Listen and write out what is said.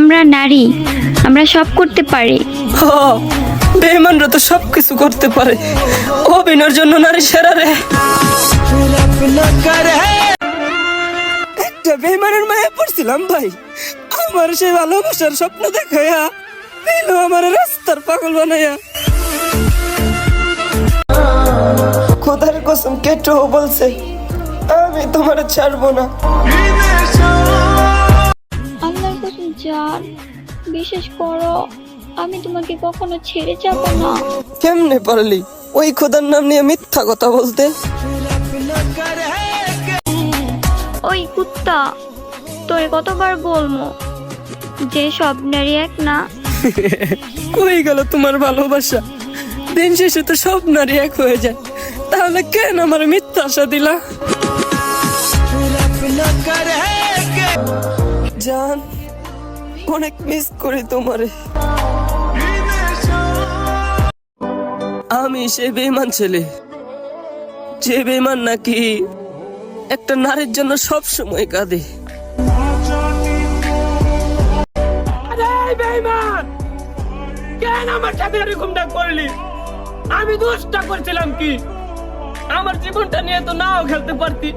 আমরা নারী, আমরা সব করতে পারি। হ, বেইমানরা তো সব কিছু করতে পারে। অভিনয়ের জন্য নারী সেরা রে। একটা বেইমানের মায়ে পড়ছিলাম ভাই। আমার সেই ভালোবাসার স্বপ্ন দেখাইয়া এলো আমার রাস্তার পাগল বানাইয়া। খোদার কসম কেটো বলছে, আমি তোমার ছাড়বো না। জান। বিশেষ করো আমি তোমাকে কখনো ছেড়ে যাব না। কেমনে পারলি? ওই খোদার নাম নিয়ে মিথ্যা কথা বলতে। ওই কুত্তা তোরে কতবার বলব? যে সব নারী এক না। কই গেল তোমার ভালোবাসা। দিন শেষে তো সব নারী এক হয়ে যায়। তাহলে কেন আমার মিথ্যা আশা দিলা? জান অনেক মিস করি তোমারে। আমি সে বেমান ছেলে, যে বেমান নাকি একটা নারীর জন্য সব সময় কাঁদে। কেন আমার সাথে এরকমটা করলি? আমি দোষটা করছিলাম কি? আমার জীবনটা নিয়ে তো নাও খেলতে পারতি।